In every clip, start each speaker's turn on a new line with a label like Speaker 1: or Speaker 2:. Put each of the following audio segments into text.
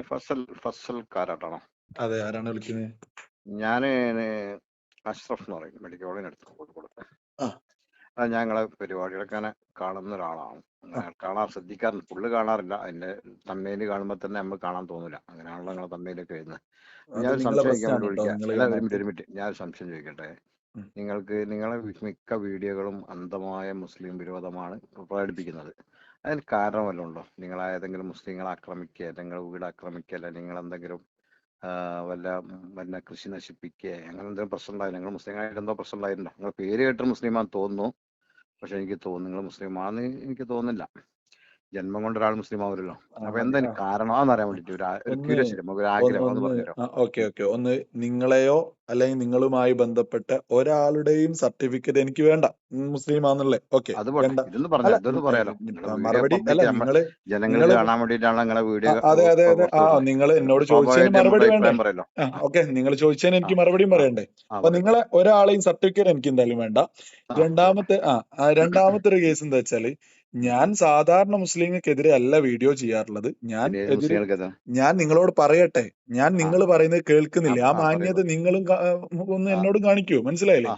Speaker 1: ഫസൽ ഫസൽ കാരാട്ടാണോ
Speaker 2: അതെ ആരാണ് വിളിക്കുന്നത്
Speaker 1: ഞാൻ അഷ്റഫ് എന്ന് പറയും മെഡിക്കൽ കോളേജിന് അടുത്ത് കോഴിക്കോട്.
Speaker 2: ആ.
Speaker 1: ഞങ്ങളെ പരിപാടികളൊക്കെ കാണുന്ന ഒരാളാണ്. കാണാൻ ശ്രദ്ധിക്കാറുണ്ട്. ഫുള്ള് കാണാറില്ല. അതിന്റെ തമ്മയിൽ കാണുമ്പോ തന്നെ നമ്മൾ കാണാൻ തോന്നില്ല അങ്ങനെയാണല്ലോ നിങ്ങളെ തമ്മയിലൊക്കെ വരുന്നത്. ഞാൻ സംശയം ഒരു മിനിറ്റ് ഞാൻ സംശയം ചോദിക്കട്ടെ? നിങ്ങൾക്ക് നിങ്ങളെ മിക്ക വീഡിയോകളും അന്ധമായ മുസ്ലിം വിരോധമാണ് പ്രകടിപ്പിക്കുന്നത്. അതിന് കാരണം വല്ലതും ഉണ്ടോ? നിങ്ങൾ ഏതെങ്കിലും മുസ്ലിങ്ങളെ ആക്രമിക്കുക നിങ്ങൾ വീട് ആക്രമിക്കുക അല്ലെങ്കിൽ നിങ്ങൾ എന്തെങ്കിലും വല്ല വല്ല കൃഷി നശിപ്പിക്കുക അങ്ങനെ എന്തെങ്കിലും പ്രശ്നം ഉണ്ടായിരുന്നു നിങ്ങൾ മുസ്ലിങ്ങളായിട്ട് എന്തോ പ്രശ്നം ഉണ്ടായിട്ടുണ്ടോ? നിങ്ങൾ പേര് കേട്ട് മുസ്ലിമാന്ന് തോന്നുന്നു. പക്ഷെ എനിക്ക് തോന്നുന്നു നിങ്ങൾ മുസ്ലിമാന്ന് എനിക്ക് തോന്നുന്നില്ല. ജന്മം കൊണ്ട് ഒരാൾ മുസ്ലിം
Speaker 2: ആവരല്ലോ
Speaker 1: അപ്പൊ എന്താ
Speaker 2: കാരണമാന്ന്
Speaker 1: കാരണം അതെന്നറിയാൻ വേണ്ടിട്ട് ഒരു
Speaker 2: ഒന്ന്
Speaker 1: ക്യൂരിയോസിറ്റി നമുക്ക് ഒരു ആഗ്രഹം ഒന്ന്
Speaker 2: ഒന്ന്
Speaker 1: പറഞ്ഞുതരോ.
Speaker 2: Okay okay. ഒന്ന് നിങ്ങളെയോ അല്ലെങ്കിൽ നിങ്ങളുമായി ബന്ധപ്പെട്ട ഒരാളുടെയും സർട്ടിഫിക്കറ്റ് എനിക്ക് വേണ്ട. മുസ്ലിം ആണെന്നുള്ളേ. ഓക്കെ
Speaker 1: അത് ഇതൊന്ന് പറഞ്ഞു? ഇതൊന്ന് പറയാലോ.
Speaker 2: മറുപടി അല്ല നിങ്ങൾ
Speaker 1: കാണാൻ നിങ്ങളെ വീഡിയോ
Speaker 2: അതെ അതെ അതെ. ആ നിങ്ങൾ എന്നോട് ചോദിച്ചതിന് മറുപടി വേണ്ടേ? ഓക്കെ നിങ്ങൾ ചോദിച്ചതിന് എനിക്ക് മറുപടിയും പറയണ്ടേ? അപ്പൊ നിങ്ങളെ ഒരാളെയും സർട്ടിഫിക്കറ്റ് എനിക്ക് എന്തായാലും വേണ്ട. രണ്ടാമത്തെ ആ, രണ്ടാമത്തെ ഒരു കേസ് എന്താ വെച്ചാൽ ഞാൻ സാധാരണ മുസ്ലിങ്ങൾക്കെതിരെ അല്ല വീഡിയോ ചെയ്യാറുള്ളത്. ഞാൻ ഞാൻ നിങ്ങളോട് പറയട്ടെ. ഞാൻ നിങ്ങൾ പറയുന്നത് കേൾക്കുന്നില്ല. ആ മാന്യത നിങ്ങളും ഒന്ന് എന്നോട് കാണിക്കൂ. മനസ്സിലായില്ലേ?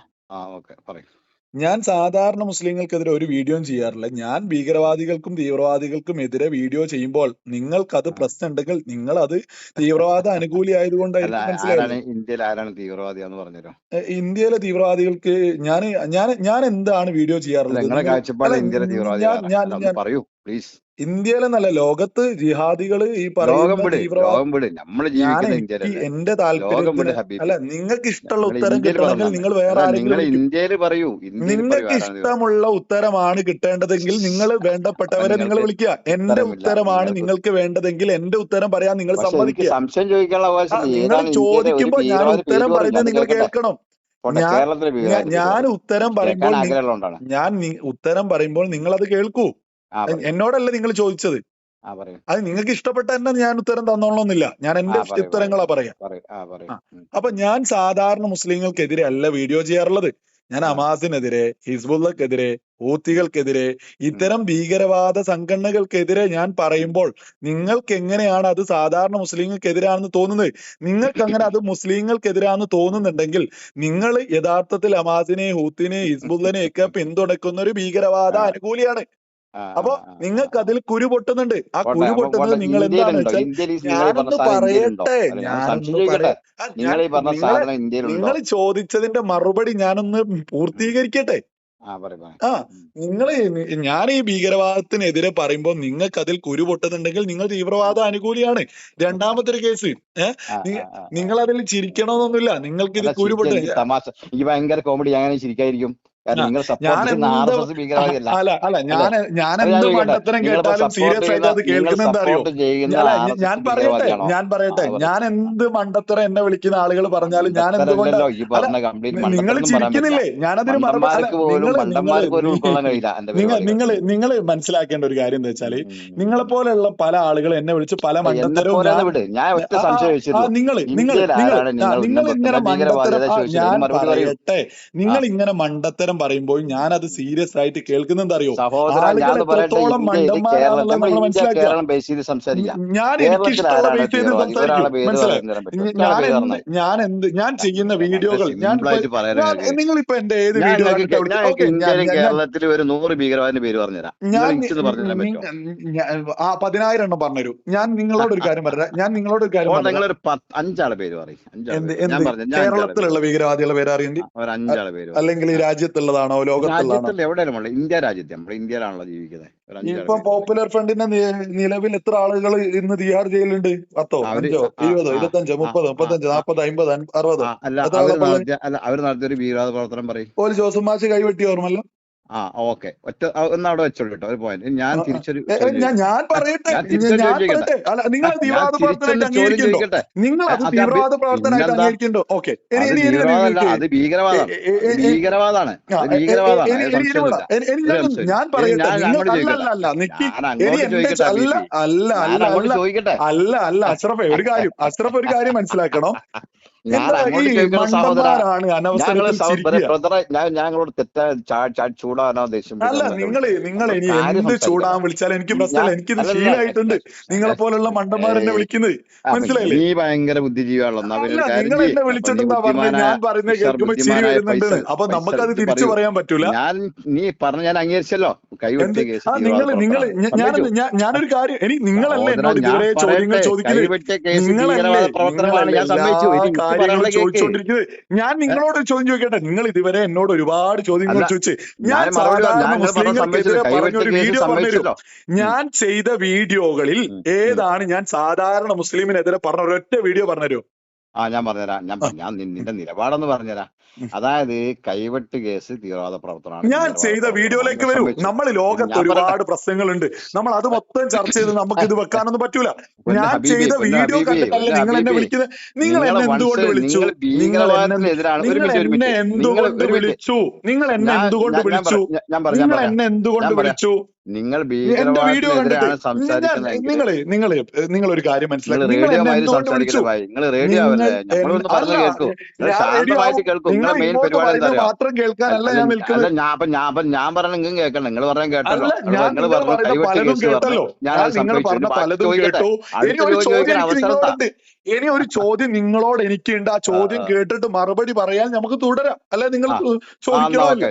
Speaker 2: ഞാൻ സാധാരണ മുസ്ലിങ്ങൾക്കെതിരെ ഒരു വീഡിയോയും ചെയ്യാറില്ല. ഞാൻ ഭീകരവാദികൾക്കും തീവ്രവാദികൾക്കും എതിരെ വീഡിയോ ചെയ്യുമ്പോൾ നിങ്ങൾക്കത്
Speaker 1: അത്
Speaker 2: പ്രശ്നം ഉണ്ടെങ്കിൽ നിങ്ങൾ അത് തീവ്രവാദ അനുകൂലി ആയതുകൊണ്ടായിരിക്കും ഇന്ത്യയിലെ തീവ്രവാദികൾക്ക് ഞാൻ ഞാൻ ഞാൻ എന്താണ് വീഡിയോ ചെയ്യാറുള്ളത്? ഞാൻ
Speaker 1: പ്ലീസ്.
Speaker 2: ഇന്ത്യയിലെ നല്ല ലോകത്ത് ജിഹാദികൾ ഈ പറയുന്ന എന്റെ
Speaker 1: ഹബീബി.
Speaker 2: അല്ല നിങ്ങൾക്ക് ഇഷ്ടമുള്ള ഉത്തരം കിട്ടണമെങ്കിൽ നിങ്ങൾ വേറെ ആരെങ്കിലും
Speaker 1: ഇന്ത്യയിൽ ഇന്ത്യയിൽ
Speaker 2: നിങ്ങൾക്ക് ഇഷ്ടമുള്ള ഉത്തരമാണ് കിട്ടേണ്ടതെങ്കിൽ നിങ്ങൾ വേണ്ടപ്പെട്ടവരെ നിങ്ങൾ വിളിക്കുക. എന്റെ ഉത്തരമാണ്
Speaker 1: നിങ്ങൾക്ക്
Speaker 2: വേണ്ടതെങ്കിൽ എന്റെ ഉത്തരം പറയാൻ നിങ്ങൾ സമ്മതിക്കുക.
Speaker 1: സംശയം ചോദിക്കാനുള്ള
Speaker 2: നിങ്ങൾ ചോദിക്കുമ്പോൾ ഞാൻ ഉത്തരം പറയുന്നത് നിങ്ങൾ കേൾക്കണം. ഞാൻ ഉത്തരം പറയുമ്പോൾ ഞാൻ ഉത്തരം പറയുമ്പോൾ നിങ്ങൾ അത് കേൾക്കൂ. എന്നോടല്ല നിങ്ങൾ ചോദിച്ചത്? അത് നിങ്ങൾക്ക് ഇഷ്ടപ്പെട്ട തന്നെ ഞാൻ ഉത്തരം തന്നോളണമെന്നില്ല. ഞാൻ എന്റെ ഉത്തരങ്ങളാ പറയാ. അപ്പൊ ഞാൻ സാധാരണ മുസ്ലിങ്ങൾക്കെതിരെ അല്ല വീഡിയോ ചെയ്യാറുള്ളത്. ഞാൻ അമാസിനെതിരെ ഹിസ്ബുള്ളക്കെതിരെ ഹൂത്തികൾക്കെതിരെ ഇത്തരം ഭീകരവാദ സംഘടനകൾക്കെതിരെ ഞാൻ പറയുമ്പോൾ നിങ്ങൾക്ക് എങ്ങനെയാണ് അത് സാധാരണ മുസ്ലിങ്ങൾക്കെതിരാണെന്ന് തോന്നുന്നത്? നിങ്ങൾക്ക് അങ്ങനെ അത് മുസ്ലിങ്ങൾക്കെതിരാണെന്ന് തോന്നുന്നുണ്ടെങ്കിൽ നിങ്ങൾ യഥാർത്ഥത്തിൽ അമാസിനെ ഹൂത്തിനെ ഹിസ്ബുള്ളനെ ഒക്കെ പിന്തുണക്കുന്ന ഒരു ഭീകരവാദ അനുകൂലിയാണ് അപ്പൊ നിങ്ങൾക്ക് അതിൽ കുരു പൊട്ടുന്നുണ്ട്. ആ
Speaker 1: പോട്ടെ
Speaker 2: കുരു പൊട്ടുന്നത് നിങ്ങൾ
Speaker 1: എന്താണെന്ന്
Speaker 2: വെച്ചാൽ ഞാനൊന്ന് പറയട്ടെ ഞാനൊന്ന്
Speaker 1: നിങ്ങൾ
Speaker 2: ചോദിച്ചതിന്റെ മറുപടി ഞാനൊന്ന്. പൂർത്തീകരിക്കട്ടെ.
Speaker 1: ആ
Speaker 2: നിങ്ങൾ ഞാൻ ഈ ഭീകരവാദത്തിനെതിരെ പറയുമ്പോൾ നിങ്ങൾക്ക് അതിൽ കുരു പൊട്ടുന്നുണ്ടെങ്കിൽ നിങ്ങൾ തീവ്രവാദ അനുകൂലിയാണ്. രണ്ടാമത്തെ ഒരു കേസ് നിങ്ങൾ അതിൽ ചിരിക്കണമെന്നൊന്നുമില്ല. നിങ്ങൾക്ക് ഇത് കുരു
Speaker 1: തമാശ. എനിക്ക് ഭയങ്കര കോമഡി. അങ്ങനെ ചിരിക്കായിരിക്കും കാരണം നിങ്ങൾ സപ്പോർട്ട് ഭീകരവാദിയല്ല.
Speaker 2: അല്ല അല്ല ഞാൻ ഞാൻ എന്ത് മണ്ടത്തരം കേട്ടാലും സീരിയസ് ആയിട്ട് അത്
Speaker 1: നിങ്ങൾ
Speaker 2: കേൾക്കുന്ന എന്താ അറിയോ? ഞാൻ പറയട്ടെ ഞാൻ പറയട്ടെ ഞാൻ എന്ത് മണ്ടത്തരം എന്നെ വിളിക്കുന്ന ആളുകൾ പറഞ്ഞാലും ഞാൻ എന്തുകൊണ്ടാ
Speaker 1: മണ്ടത്തരല്ലല്ലോ ഈ പറഞ്ഞ കംപ്ലീറ്റ്
Speaker 2: നിങ്ങൾ ചിരിക്കുന്നില്ലേ? ഞാനതിന് നിങ്ങൾ നിങ്ങൾ നിങ്ങൾ മനസ്സിലാക്കേണ്ട ഒരു കാര്യം എന്താ
Speaker 1: വെച്ചാൽ
Speaker 2: നിങ്ങളെ പോലെയുള്ള പല ആളുകൾ എന്നെ വിളിച്ച് പല മണ്ടത്തരവും നിങ്ങൾ നിങ്ങൾ നിങ്ങൾ ഇങ്ങനെ മണ്ടത്തരം ഞാൻ പറയട്ടെ. നിങ്ങൾ ഇങ്ങനെ മണ്ടത്തരം പറയുമ്പോൾ ഞാൻ അത് സീരിയസ് ആയിട്ട് കേൾക്കുന്നത് അറിയോ
Speaker 1: ഞാൻ
Speaker 2: എത്രത്തോളം
Speaker 1: നമ്മൾ
Speaker 2: മനസ്സിലാക്കുക എനിക്ക് ഇഷ്ടമുള്ള ബേസ് ചെയ്ത് സംസാരിക്കൂ ഞാൻ എന്ത് ഞാൻ എന്ത് ഞാൻ ചെയ്യുന്ന വീഡിയോകൾ ഞാൻ
Speaker 1: നിങ്ങൾ
Speaker 2: ഇപ്പൊ എന്റെ ഏത് വീഡിയോ
Speaker 1: കേരളത്തിൽ ഒരു നൂറ് ഭീകരവാദിന്റെ പേര് പറഞ്ഞുതരാം.
Speaker 2: ഞാൻ
Speaker 1: പറഞ്ഞു
Speaker 2: ആ പതിനായിരം എണ്ണം പറഞ്ഞുതരൂ. ഞാൻ നിങ്ങളോട് ഒരു കാര്യം പറയാം ഞാൻ നിങ്ങളോട് ഒരു കാര്യം
Speaker 1: നിങ്ങളൊരു അഞ്ചാളെ പേര് പറയും. പറഞ്ഞു
Speaker 2: കേരളത്തിലുള്ള ഭീകരവാദികളുടെ പേര് അറിയണ്ടി അല്ലെങ്കിൽ
Speaker 1: രാജ്യത്ത്
Speaker 2: രാജ്യത്തുള്ളതാണോ? ലോകത്തുള്ളതാണോ?
Speaker 1: രാജ്യത്തല്ല എവിടെയാലും ഉള്ളത് ഇന്ത്യ രാജ്യത്തെ നമ്മൾ ഇന്ത്യയിലാണല്ലോ ജീവിക്കുന്നത്.
Speaker 2: ഇപ്പൊ പോപ്പുലർ ഫ്രണ്ടിന്റെ നിലവിൽ എത്ര ആളുകൾ ഇന്ന് തിഹാർ ജയിലുണ്ട് പത്തോ അഞ്ചോ ഇരുപതോ ഇരുപത്തഞ്ചോ മുപ്പതോ മുപ്പത്തഞ്ചോ നാപ്പതോ അമ്പതോ അറുപതോ.
Speaker 1: അല്ല
Speaker 2: അവർ
Speaker 1: അവർ
Speaker 2: ആളപ്പുള്ളത്
Speaker 1: നടത്തിയ അല്ല അവർ നടത്തിയ ഒരു ഭീകരവാദ പ്രവർത്തനം പറയും.
Speaker 2: ഒരു ജോസഫ് മാഷ് കൈവെട്ടി ഓർമ്മല്ലോ
Speaker 1: ആ ഓക്കെ. ഒറ്റ ഒന്ന് അവിടെ വെച്ചോളൂ കേട്ടോ. ഒരു പോയിന്റ് ഞാൻ. തിരിച്ചൊരു
Speaker 2: ഞാൻ പറയട്ടെ.
Speaker 1: ഞാൻ
Speaker 2: അല്ല നിങ്ങൾ
Speaker 1: ആ,
Speaker 2: അത്
Speaker 1: ഭീകരവാദം
Speaker 2: തീവ്രവാദ പ്രവർത്തനമായിട്ട്
Speaker 1: ചോദിക്കട്ടെ.
Speaker 2: നിങ്ങൾ അത് തീവ്രവാദ പ്രവർത്തനമായിട്ട്
Speaker 1: പിന്നെന്താ
Speaker 2: അംഗീകരിക്കുന്നുണ്ടോ? ഓക്കെ.
Speaker 1: അത് ഭീകരവാദമാണ് ഭീകരവാദമാണ് അല്ല
Speaker 2: അല്ല അല്ല അല്ല
Speaker 1: ഭീകരവാദമാണ്.
Speaker 2: അല്ല
Speaker 1: അല്ല
Speaker 2: അല്ല അല്ല അല്ല
Speaker 1: അല്ല
Speaker 2: അല്ല അല്ല
Speaker 1: അല്ല
Speaker 2: ഞാൻ
Speaker 1: അല്ല
Speaker 2: അല്ല
Speaker 1: അല്ല
Speaker 2: പറയട്ടെ
Speaker 1: അല്ല
Speaker 2: അല്ല
Speaker 1: അല്ല
Speaker 2: അല്ല
Speaker 1: ചോദിക്കട്ടെ.
Speaker 2: അല്ല അല്ല നിക്കി.
Speaker 1: അല്ല
Speaker 2: അല്ല
Speaker 1: അല്ല
Speaker 2: അല്ല
Speaker 1: അല്ല
Speaker 2: അല്ല അല്ല
Speaker 1: അല്ല
Speaker 2: അല്ല
Speaker 1: അല്ല
Speaker 2: അല്ല
Speaker 1: അല്ല.
Speaker 2: അല്ല
Speaker 1: അല്ല
Speaker 2: അല്ല. അല്ല അഷ്റഫെ ഒരു കാര്യം അഷ്റഫ് ഒരു കാര്യം മനസ്സിലാക്കണം?
Speaker 1: ഞാൻ അങ്ങോട്ട് ചോദിക്കുന്ന സഹോദര
Speaker 2: ഞങ്ങൾ
Speaker 1: ബ്രദറെ ഞാൻ ഞങ്ങളോട് തെറ്റാ ചൂടാനോ ദേഷ്യം
Speaker 2: അല്ല നിങ്ങൾ നിങ്ങൾ ഇനി എന്ത് ചൂടാൻ വിളിച്ചാലും എനിക്ക് പ്രശ്നമില്ല.
Speaker 1: എനിക്ക്
Speaker 2: എനിക്കിത് ശീലമായിട്ടുണ്ട് നിങ്ങളെ പോലുള്ള മണ്ടന്മാർ എന്നെ വിളിക്കുന്നത്. മനസ്സിലായില്ലേ?
Speaker 1: നീ ഭയങ്കര ബുദ്ധിജീവിയാണല്ലോ.
Speaker 2: നിങ്ങൾ എന്നെ വിളിച്ചിട്ടുണ്ടാ പറഞ്ഞത്? ഞാൻ പറയുന്നത് കേൾക്കുമ്പോ ചിരി
Speaker 1: വരുന്നുണ്ട്
Speaker 2: അപ്പൊ നമുക്കത് തിരിച്ചു പറയാൻ പറ്റൂല?
Speaker 1: ഞാൻ നീ പറഞ്ഞ ഞാൻ അംഗീകരിച്ചല്ലോ.
Speaker 2: ആ നിങ്ങൾ നിങ്ങൾ ഞാൻ ഞാനൊരു കാര്യം ഇനി നിങ്ങളല്ലേ എന്നോട് ഇതുവരെ ചോദ്യങ്ങൾ ചോദിക്കുന്നത്? നിങ്ങളല്ലേ
Speaker 1: ഞാൻ സമ്മതിച്ചു. കേക്ക്.
Speaker 2: ചോദിച്ചുകൊണ്ടിരിക്കുന്നത് ഞാൻ നിങ്ങളോട് ചോദ്യം ചോദിക്കട്ടെ? നിങ്ങൾ ഇതുവരെ എന്നോട് ഒരുപാട് ചോദ്യങ്ങൾ ചോദിച്ച്. ഞാൻ സാധാരണ മുസ്ലിങ്ങൾക്കെതിരെ പറഞ്ഞ ഒരു വീഡിയോ
Speaker 1: സമ്മതിച്ചല്ലോ
Speaker 2: ഞാൻ ചെയ്ത വീഡിയോകളിൽ. ഏതാണ് ഞാൻ സാധാരണ മുസ്ലിമിനെതിരെ പറഞ്ഞ ഒരൊറ്റ വീഡിയോ പറഞ്ഞുതരും
Speaker 1: ആ ഞാൻ പറഞ്ഞുതരാം. ഞാൻ ഞാൻ നിന്റെ നിലപാടെന്ന് പറഞ്ഞുതരാം. അതായത് കൈവെട്ട് കേസ് തീവ്രവാദ പ്രവർത്തനമാണ്.
Speaker 2: ഞാൻ ചെയ്ത വീഡിയോയിലേക്ക് വരും. നമ്മൾ ലോകത്ത് ഒരുപാട് പ്രശ്നങ്ങളുണ്ട്. നമ്മൾ അത് മൊത്തം ചർച്ച ചെയ്ത് നമുക്ക് ഇത് വെക്കാനൊന്നും പറ്റൂല. ഞാൻ ചെയ്ത വീഡിയോ കണ്ടിട്ടല്ല നിങ്ങൾ എന്നെ വിളിക്കുന്നത് നിങ്ങൾ എന്നെ എന്തുകൊണ്ട് വിളിച്ചു?
Speaker 1: നിങ്ങൾ
Speaker 2: എന്നെ എന്തുകൊണ്ട് വിളിച്ചു? നിങ്ങൾ എന്നെ എന്തുകൊണ്ട് വിളിച്ചു? നിങ്ങൾ എന്നെ എന്തുകൊണ്ട് വിളിച്ചു?
Speaker 1: നിങ്ങൾ ഭീകരവാദത്തിനെതിരാണ്
Speaker 2: ഞാൻ നിങ്ങൾ നിങ്ങൾ നിങ്ങൾ ഒരു കാര്യം മനസ്സിലാക്കി നിങ്ങൾ
Speaker 1: റേഡിയോ ആവല്ലേ പറഞ്ഞു കേൾക്കും. ശാന്തമായിട്ട് കേൾക്കൂ. നിങ്ങളെ മെയിൻ പരിപാടി എന്താ
Speaker 2: ഞാൻ
Speaker 1: ഞാൻ അപ്പൊ ഞാൻ അപ്പൊ ഞാൻ പറഞ്ഞ നിങ്ങൾ കേൾക്കണം നിങ്ങൾ കേട്ടല്ലോ. നിങ്ങൾ പറഞ്ഞു കൈവെട്ടി കേസ് പറഞ്ഞു ഞാൻ ചോദിക്കട്ടെ. അടുത്ത ചോദിക്കാൻ അവസരം
Speaker 2: ഇനി ഒരു ചോദ്യം നിങ്ങളോട് എനിക്കുണ്ട് ആ
Speaker 1: ആ,
Speaker 2: ചോദ്യം കേട്ടിട്ട് മറുപടി പറയാൻ നമുക്ക് തുടരാം. അല്ലെ? നിങ്ങൾ ചോദിക്കണമല്ലോ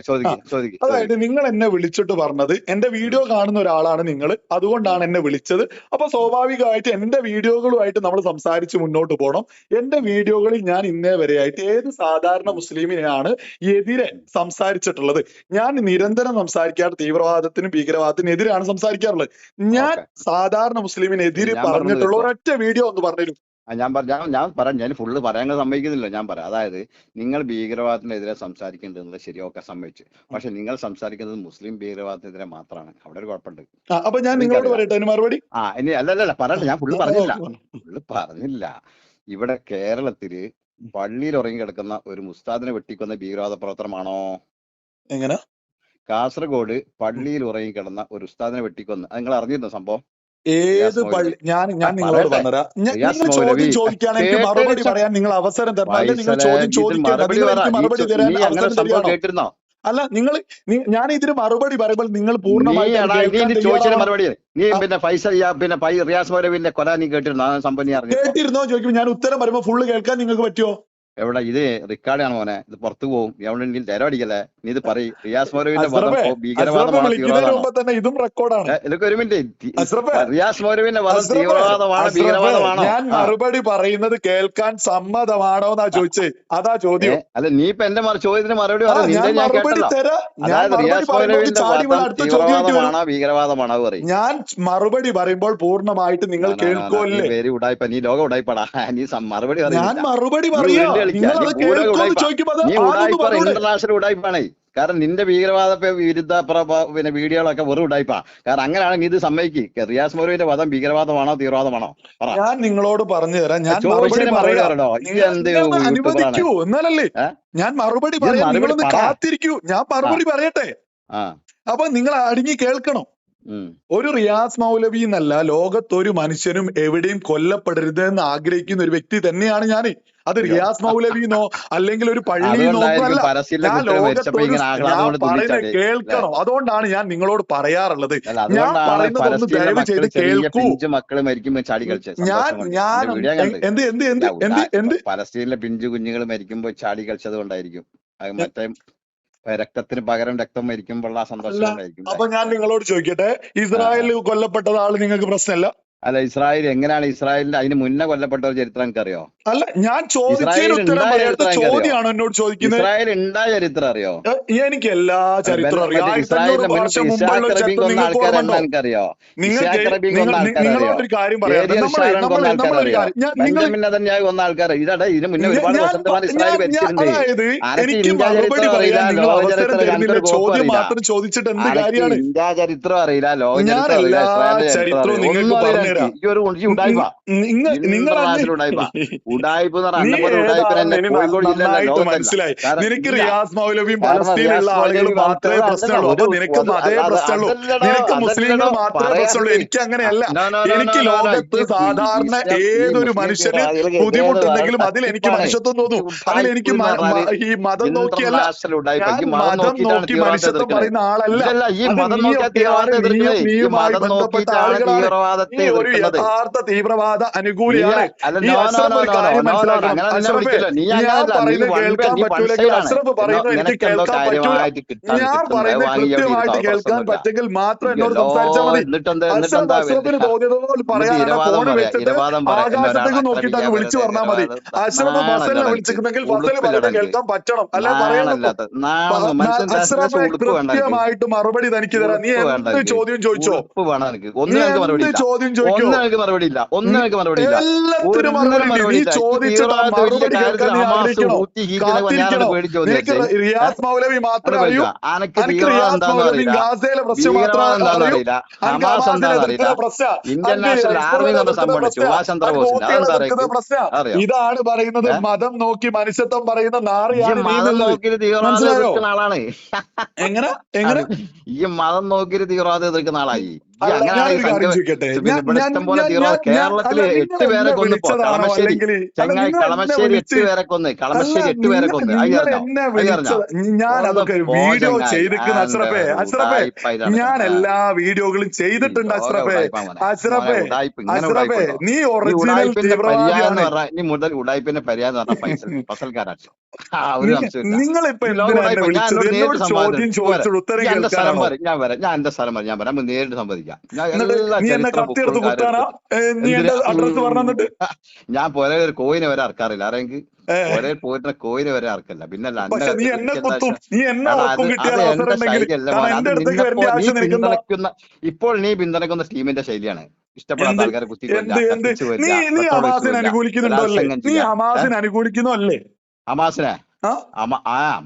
Speaker 2: അതായത് നിങ്ങൾ എന്നെ വിളിച്ചിട്ട് പറഞ്ഞത് എന്റെ വീഡിയോ കാണുന്ന ഒരാളാണ് നിങ്ങൾ. അതുകൊണ്ടാണ് എന്നെ വിളിച്ചത്. അപ്പൊ സ്വാഭാവികമായിട്ട് എന്റെ വീഡിയോകളുമായിട്ട് നമ്മൾ സംസാരിച്ച് മുന്നോട്ട് പോകണം എന്റെ വീഡിയോകളിൽ ഞാൻ ഇന്നേ വരെയായിട്ട് ഏത് സാധാരണ മുസ്ലിമിനെയാണ് എതിരെ സംസാരിച്ചിട്ടുള്ളത്? ഞാൻ നിരന്തരം സംസാരിക്കാറ് തീവ്രവാദത്തിനും ഭീകരവാദത്തിനും എതിരാണ് സംസാരിക്കാറുള്ളത്. ഞാൻ സാധാരണ മുസ്ലിമിനെതിരെ പറഞ്ഞിട്ടുള്ള ഒരൊറ്റ വീഡിയോ ഒന്ന് പറഞ്ഞു
Speaker 1: ഞാൻ പറ- ഞാൻ ഞാൻ പറയാം ഞാൻ ഫുള്ള് പറയാൻ സമ്മതിക്കുന്നില്ല ഞാൻ പറയാം. അതായത് നിങ്ങൾ ഭീകരവാദത്തിനെതിരെ സംസാരിക്കേണ്ടത് ശരിയൊക്കെ സമ്മതിച്ചു. പക്ഷെ നിങ്ങൾ സംസാരിക്കുന്നത് മുസ്ലിം ഭീകരവാദത്തിനെതിരെ മാത്രമാണ്. അവിടെ ഒരു കുഴപ്പമുണ്ട്.
Speaker 2: അപ്പൊ ഞാൻ നിങ്ങളോട് പറയട്ടെ മറുപടി?
Speaker 1: ആ ഇനി അല്ലല്ല പറയട്ടെ ഞാൻ ഫുള്ള് പറഞ്ഞില്ല.
Speaker 2: പറഞ്ഞു.
Speaker 1: ഫുള്ള് പറഞ്ഞില്ല. ഇവിടെ കേരളത്തിൽ പള്ളിയിൽ ഉറങ്ങി കിടക്കുന്ന ഒരു മുസ്താദിനെ വെട്ടിക്കൊന്ന ഭീകരവാദ പ്രവർത്തനമാണോ?
Speaker 2: എങ്ങനെ?
Speaker 1: കാസർഗോഡ് പള്ളിയിൽ ഉറങ്ങി കിടന്ന ഒരു ഉസ്താദിനെ വെട്ടിക്കൊന്ന്. നിങ്ങൾ അറിഞ്ഞിരുന്നോ സംഭവം?
Speaker 2: ഏത് പള്ളി ഞാൻ ഞാൻ നിങ്ങളോട് പറഞ്ഞുതരാം നിങ്ങൾ ചോദ്യം ചോദിക്കാൻ എനിക്ക് മറുപടി പറയാൻ നിങ്ങൾ അവസരം തരണം അല്ലെ നിങ്ങൾ ചോദ്യം ചോദിക്കാൻ
Speaker 1: മറുപടി
Speaker 2: എനിക്ക് തരാൻ അവസരം തരികയാണോ? അല്ല നിങ്ങൾ ഞാൻ ഇതിന് മറുപടി പറയുമ്പോൾ നിങ്ങൾ
Speaker 1: പൂർണമായി നീ പിന്നെ ഫൈസൽ പിന്നെ റിയാസ് മൗലവിന്റെ കൊല നീ കേട്ടിരുന്നോ? സംഭവം നീ അറിഞ്ഞിരുന്നോ?
Speaker 2: കേട്ടിരുന്നോ ചോദിക്കുമ്പോൾ ഞാൻ ഉത്തരം പറയുമ്പോൾ ഫുള്ള് കേൾക്കാൻ നിങ്ങൾക്ക് പറ്റുമോ?
Speaker 1: എവിടെ? ഇത് റിക്കാർഡാണ് മോനെ. ഇത് പുറത്തു പോകും എവിടെ തരവടിക്കല്ലേ നീ ഇത് പറയും. റിയാസ് മൗലവിന്റെ വധം ഭീകരവാദമാണ് തീവ്രവാദമാണോ. ഇതൊക്കെ ഒരു മിനിറ്റ് റിയാസ് വധം
Speaker 2: ഞാൻ മറുപടി പറയുന്നത് കേൾക്കാൻ സമ്മതമാണോ എന്നാ ചോദിച്ചേ. അതാ ചോദ്യം.
Speaker 1: അല്ല നീ ഇപ്പൊ എന്റെ ചോദ്യത്തിന് മറുപടി അതായത് റിയാസ് വധം തീവ്രവാദമാണോ ഭീകരവാദമാണോ പറയും.
Speaker 2: ഞാൻ മറുപടി പറയുമ്പോൾ പൂർണമായിട്ട് നിങ്ങൾ കേൾക്കുമല്ലേ
Speaker 1: ഉടായ്പ നീ ലോക ഉടായ്പടാ നീ മറുപടി
Speaker 2: ഞാൻ മറുപടി പറയാ.
Speaker 1: ഇന്റർനാഷണൽ ഉടായ്പാണേ. കാരണം നിന്റെ ഭീകരവാദ വിരുദ്ധ പിന്നെ വീഡിയോകളൊക്കെ വെറും ഉടായ്പാ. കാരണം അങ്ങനെയാണെങ്കിൽ ഇത് സമ്മതിക്ക്. റിയാസ് മൗലവിന്റെ വധം ഭീകരവാദമാണോ തീവ്രവാദമാണോ?
Speaker 2: ഞാൻ നിങ്ങളോട് പറഞ്ഞു തരാം. ഞാൻ അനുവദിക്കൂ. എന്നാലല്ലേ? ഞാൻ മറുപടി പറയാം. നിങ്ങളൊന്ന് കാത്തിരിക്കൂ. ഞാൻ മറുപടി പറയട്ടെ?
Speaker 1: ആ.
Speaker 2: അപ്പൊ നിങ്ങൾ അടങ്ങി കേൾക്കണം. ഒരു റിയാസ് മൗലവി എന്നല്ല ലോകത്തൊരു മനുഷ്യനും എവിടെയും കൊല്ലപ്പെടരുത് എന്ന് ആഗ്രഹിക്കുന്ന ഒരു വ്യക്തി തന്നെയാണ് ഞാൻ അത് റിയാസ് മൗലവിന്നോ അല്ലെങ്കിൽ ഒരു പള്ളി
Speaker 1: കേൾക്കണോ
Speaker 2: അല്ല
Speaker 1: പരസ്യത്തിലെ
Speaker 2: ഞാൻ ലോകത്തൊരു ഞാൻ പറയുന്നത് കേൾക്കണം? അതുകൊണ്ടാണ് ഞാൻ നിങ്ങളോട് പറയാറുള്ളത്. ഞാൻ പറയുന്നത് ഒന്ന് ദയവ്
Speaker 1: മക്കൾ
Speaker 2: ചെയ്ത് കേൾക്കൂ.
Speaker 1: മക്കൾ മരിക്കുമ്പോ ചാടി കളിച്ചത്
Speaker 2: ഞാൻ ഞാൻ എന്ത് എന്ത് എന്ത് എന്ത് എന്ത്
Speaker 1: പലസ്തീനിലെ പിഞ്ചു കുഞ്ഞുങ്ങൾ മരിക്കുമ്പോ ചാടി കളിച്ചത് കൊണ്ടായിരിക്കും. മറ്റേ രക്തത്തിന് പകരം രക്തം മരിക്കുമ്പോൾ ആ സന്തോഷം
Speaker 2: അപ്പൊ ഞാൻ നിങ്ങളോട് ചോദിക്കട്ടെ ഇസ്രായേലിൽ കൊല്ലപ്പെട്ടത് ആൾ നിങ്ങൾക്ക് പ്രശ്നമല്ല?
Speaker 1: അല്ല ഇസ്രായേൽ എങ്ങനെയാണ് ഇസ്രായേലിന്റെ അതിന് മുന്നേ കൊല്ലപ്പെട്ട ഒരു ചരിത്രം എനിക്കറിയോ?
Speaker 2: അല്ല ഞാൻ
Speaker 1: ചരിത്രം
Speaker 2: എന്നോട് ചോദിക്കുന്നത്.
Speaker 1: ഇസ്രായേൽ ഉണ്ടായ ചരിത്രം അറിയോ?
Speaker 2: എനിക്ക് എല്ലാ അറിയാം. ചരിത്രം
Speaker 1: കൊന്ന
Speaker 2: നിങ്ങൾക്ക്
Speaker 1: ആൾക്കാരെ
Speaker 2: ഓർമ്മയുണ്ടോ?
Speaker 1: എനിക്കറിയോ?
Speaker 2: നിങ്ങൾ
Speaker 1: ഇഷാഖ്
Speaker 2: ജയി-
Speaker 1: റബീൻ
Speaker 2: നിങ്ങൾ
Speaker 1: കൊന്ന
Speaker 2: നി-
Speaker 1: ആൾക്കാരറിയോ?
Speaker 2: നിങ്ങളോടൊരു കാര്യം പറയാം.
Speaker 1: ഏരിയൽ
Speaker 2: നമ്മളെ
Speaker 1: ഷാരോൺ കൊന്ന
Speaker 2: നമ്മളൊരു
Speaker 1: ആൾക്കാരറിയോ?
Speaker 2: കാര്യം ഞാൻ നിങ്ങൾ
Speaker 1: ബെഞ്ചമിൻ നെതന്യാഹു കൊന്ന ആൾക്കാർ ഇതാ ഇതിന് മുന്നേ ഒരുപാട്
Speaker 2: അതായത് എനിക്ക്
Speaker 1: ഇന്ത്യ
Speaker 2: മറുപടി
Speaker 1: ചരിത്രം അറിയില്ല?
Speaker 2: പറയാൻ അവസരം തരുന്നില്ല ചോദ്യം മാത്രം ചോദിച്ചിട്ട് എന്ത് കാര്യമാണ്?
Speaker 1: ഇന്ത്യ ചരിത്രം അറിയില്ല? ലോക ചരിത്രം
Speaker 2: ചരിത്രവും നിങ്ങൾക്ക്
Speaker 1: അറിയില്ല ഈ ഒരു ഉടായ്പ
Speaker 2: നിങ്ങൾ
Speaker 1: ഉടായ്പ ഉടായ്പ
Speaker 2: മനസ്സിലായി നിനക്ക് റിയാസ് മൗലവിയും പലസ്തീനിലുള്ള ആളുകൾ മാത്രമേ പ്രശ്നമുള്ളൂ അപ്പൊ നിനക്ക്
Speaker 1: അതേ
Speaker 2: പ്രശ്നമുള്ളൂ നിനക്ക് മുസ്ലിങ്ങൾ മാത്രമേ പ്രശ്നമുള്ളൂ എനിക്ക് അങ്ങനെയല്ല എനിക്ക്. ലോകത്ത് സാധാരണ ഏതൊരു മനുഷ്യന് ബുദ്ധിമുട്ടുണ്ടെങ്കിലും അതിൽ എനിക്ക് മനുഷ്യത്വം തോന്നും അതിൽ എനിക്ക് ഈ മതം നോക്കിയല്ല
Speaker 1: മതം
Speaker 2: നോക്കി മനുഷ്യത്വം പറയുന്ന ആളല്ല
Speaker 1: ഈ മതം നോക്കിയാ തീവ്രവാദത്തെ
Speaker 2: ഒരു യഥാർത്ഥ തീവ്രവാദ അനുകൂലിയാണ്. ഈ അഷ്റഫ് ഒരു കാര്യം മനസ്സിലാക്കണം. അഷ്റഫെ ഞാൻ പറയുന്നത് കേൾക്കാൻ പറ്റൂലെങ്കിൽ അഷ്റഫ് പറയുന്നത് എനിക്ക് കേൾക്കാൻ പറ്റൂല. ഞാൻ പറയുന്നത് കൃത്യമായിട്ട് കേൾക്കാൻ പറ്റെങ്കിൽ മാത്രം എന്നോട് സംസാരിച്ചാൽ മതി. അഷ്റഫ് അഷ്റഫിന് തോന്നിയതുപോലെ പറയാനാണ് ഫോൺ വെച്ചിട്ട് ആകാശത്തേക്ക് നോക്കിയിട്ട് അങ്ങ് വിളിച്ചു പറഞ്ഞാൽ മതി. അഷ്റഫ് ഫസലിനെ വിളിച്ചിട്ടുണ്ടെങ്കിൽ ഫസൽ പറയുന്നത് കേൾക്കാൻ പറ്റണം. അല്ല? പറയണം അഷ്റഫെ കൃത്യമായിട്ട് മറുപടി തനിക്ക് തരാം. നീ എന്ത് ചോദ്യം ചോദിച്ചോ? നീ എന്ത് ചോദ്യം ചോദിക്കോ
Speaker 1: ഒന്നും മറുപടിയില്ല മറുപടി ഇല്ല. ഒന്നും എനിക്ക് മറുപടി ഇല്ല
Speaker 2: റിയാസ് മൗലവി മാത്രമേ അറിയൂ. ഗാസയിലെ പ്രശ്നം മാത്രമേ
Speaker 1: അറിയില്ല. ഹമാസ് എന്താണെന്ന് അറിയില്ല. ഇന്ത്യൻ നാഷണൽ ആർമി എന്ന് സംഭവം അറിയോ?
Speaker 2: ഇതാണ് പറയുന്നത് മതം നോക്കി മനുഷ്യത്വം പറയുന്ന നാറിയാണ് മനസ്സിലായോ? എങ്ങനെ? എങ്ങനെ?
Speaker 1: ഈ മതം നോക്കി തീവ്രവാദം എതിർക്കുന്ന ആളായി.
Speaker 2: കേരളത്തിൽ
Speaker 1: എട്ട്
Speaker 2: നിങ്ങൾ
Speaker 1: പേരെ
Speaker 2: കൊന്നു
Speaker 1: കളമശ്ശേരി ചെങ്ങായി
Speaker 2: നിങ്ങൾ
Speaker 1: കളമശ്ശേരി എട്ട് പേരെ കൊന്ന് കളമശ്ശേരി എട്ട് പേരെ കൊന്ന്
Speaker 2: നിങ്ങൾ ഞാൻ അതൊക്കെ വീഡിയോ ചെയ്തിരിക്കുന്ന അഷ്റഫേ അഷ്റഫേ ഞാൻ എല്ലാ വീഡിയോകളും ചെയ്തിട്ടുണ്ട് അഷ്റഫേ അഷ്റഫേ അഷ്റഫേ നീ ഒറിജിനൽ തീവ്രവാദിയാണ്.
Speaker 1: ഇനി മുതൽ ഉടായ്പിന്റെ പര്യായം എന്ന് പറഞ്ഞാൽ പൈസൽ ഫസൽക്കാരാണ് ആ ഒരു സംശയമില്ല
Speaker 2: നിങ്ങളിപ്പോ എന്തിനാ എന്നെ
Speaker 1: ഉടായിപ്പ്? ഞാൻ
Speaker 2: വിളിച്ചത്?
Speaker 1: എന്നോട്
Speaker 2: ചോദ്യം ചോദിച്ചത് ഉത്തരം
Speaker 1: ഞാൻ വരാം. ഞാൻ എന്റെ സ്ഥലം വരും ഞാൻ വരാം. നേരിട്ട് സംവദിക്കാം.
Speaker 2: തന്നിട്ട്
Speaker 1: ഞാൻ പോലെ ഒരു കോയിനെ വരെ അറക്കാറില്ല. ആരെങ്കിൽ
Speaker 2: ഏ,
Speaker 1: ഒരേ പോയിട്ട് കോയിനെ വരെ അറക്കല്ല. പിന്നെ അല്ല
Speaker 2: നീ എന്നെ
Speaker 1: എനിക്ക് എന്താ
Speaker 2: കുത്തും.
Speaker 1: വെച്ചാ
Speaker 2: നീ എന്നെ
Speaker 1: എടാ
Speaker 2: ഉറപ്പും
Speaker 1: അത്
Speaker 2: കിട്ടിയാൽ
Speaker 1: അത്
Speaker 2: അവസരം
Speaker 1: എന്റെ
Speaker 2: ഉണ്ടെങ്കിൽ
Speaker 1: ശൈലിയല്ല
Speaker 2: കാരണം
Speaker 1: മോനെ
Speaker 2: എന്റെ
Speaker 1: അത്
Speaker 2: അടുത്തേക്ക് വരേണ്ട
Speaker 1: നിന്നെപ്പോ നീ
Speaker 2: ആവശ്യം നിനക്കെന്താ
Speaker 1: പിന്തുണയ്ക്കുന്ന ഇപ്പോൾ നീ പിന്തുണയ്ക്കുന്ന ടീമിന്റെ ശൈലിയാണ്. ഇഷ്ടപ്പെടാത്ത ആൾക്കാരെ കുത്തി
Speaker 2: നീ ഹമാസിനെ അനുകൂലിക്കുന്നുണ്ടോ അല്ലേ നീ ഹമാസിനെ അനുകൂലിക്കുന്നോ അല്ലേ
Speaker 1: ഹമാസിനെ?